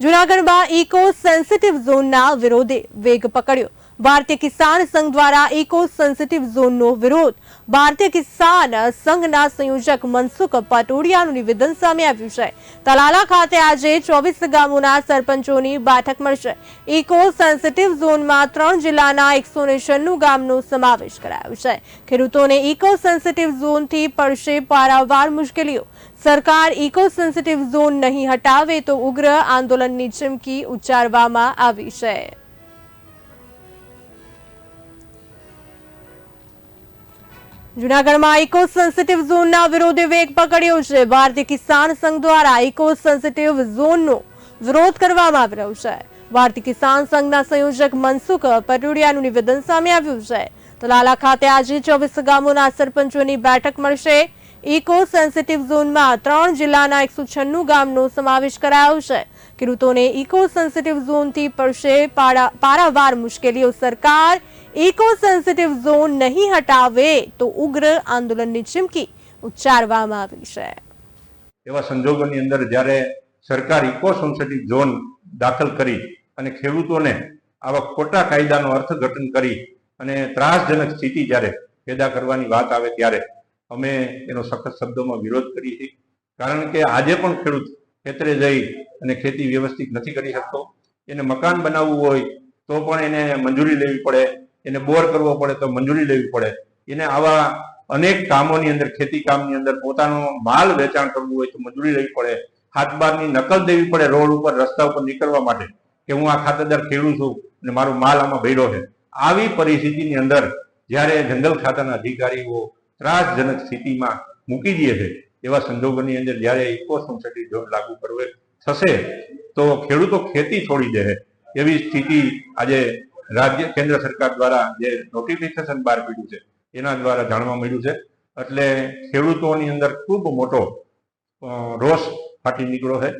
જૂનાગઢમાં eco sensitive ઝોનના વિરોધે વેગ પકડ્યો. ભારતીય કિસાન સંઘ દ્વારા ઇકો સેન્સિટિવ ઝોનનો વિરોધ. ભારતીય કિસાન સંઘના સંયોજક મનસુખ પટોડિયાનું નિવેદન સામે આવ્યું છે. તલાલા ખાતે આજે ચોવીસ ગામોના સરપંચોની બેઠક મળશે. ઇકો સેન્સિટિવ ઝોનમાં ત્રણ જિલ્લાના એકસો છન્નું ગામનો સમાવેશ કરાયો છે. ખેડૂતોને ઇકો સેન્સિટિવ ઝોનથી પડશે પારાવાર મુશ્કેલીઓ. સરકાર ઇકો સેન્સિટિવ ઝોન નહીં હટાવે તો ઉગ્ર આંદોલનની ચીમકી ઉચ્ચારવામાં આવી છે. જૂનાગઢમાં ઇકો સેન્સિટિવ ઝોનના વિરોધે વેગ પકડ્યો છે. ભારતીય કિસાન સંઘ દ્વારા ઇકો સેન્સિટિવ ઝોનનો વિરોધ કરવામાં આવી રહ્યો છે. ભારતીય કિસાન સંઘના સંયોજક મનસુખ પટોડિયાનું નિવેદન સામે આવ્યું છે. તલાલા ખાતે આજે ચોવીસ ગામોના સરપંચોની બેઠક મળશે. ઇકો સેન્સિટિવ ઝોનમાં ત્રણ જિલ્લાના એકસો છન્નું ગામનો સમાવેશ કરાયો છે. ખેડૂતોને ઇકો સેન્સિટિવ ઝોનથી પડશે પારાવાર મુશ્કેલીઓ. સરકાર ઇકો સેન્સિટિવ ઝોન નહીં હટાવે તો ઉગ્ર આંદોલનની ચીમકી ઉચ્ચારવામાં આવી છે. એવા સંજોગોની અંદર જ્યારે સરકાર ઇકો સેન્સિટિવ ઝોન દાખલ કરી અને ખેડૂતોને આવા ખોટા કાયદાનું અર્થઘટન કરી અને ત્રાસજનક સ્થિતિ જ્યારે પેદા કરવાની વાત આવે ત્યારે અમે એનો સખત શબ્દોમાં વિરોધ કરીએ છીએ કારણ કે આજે પણ ખેડૂત ખેતરે જઈ અને ખેતી વ્યવસ્થિત નથી કરી શકતો. એને મકાન બનાવવું હોય તો પણ એને મંજૂરી લેવી પડે. એને બોર કરવો પડે તો મંજૂરી લેવી પડે. એને આવા અનેક કામોની અંદર, ખેતી કામની અંદર પોતાનો માલ વેચાણ કરવું હોય તો મજૂરી લેવી પડે. હાથબારની નકલ દેવી પડે રોડ ઉપર, રસ્તા ઉપર નીકળવા માટે કે હું આ ખાતેદાર ખેડું છું અને મારો માલ આમાં ભેડો છે. આવી પરિસ્થિતિની અંદર જ્યારે જંગલ ખાતાના અધિકારીઓ ત્રાસજનક સ્થિતિમાં મૂકી દે છે એવા સંજોગોની અંદર જ્યારે ઇકો સોસાયટી ઝોન લાગુ કરવે થશે, તો ખેડૂતો ખેતી છોડી દે એવી સ્થિતિ આજે રાજ્ય, કેન્દ્ર સરકાર દ્વારા જે નોટિફિકેશન બહાર પડ્યું છે, એના દ્વારા જાણવા મળ્યું છે. એટલે ખેડૂતોની અંદર ખૂબ મોટો રોષ ફાટી નીકળ્યો છે.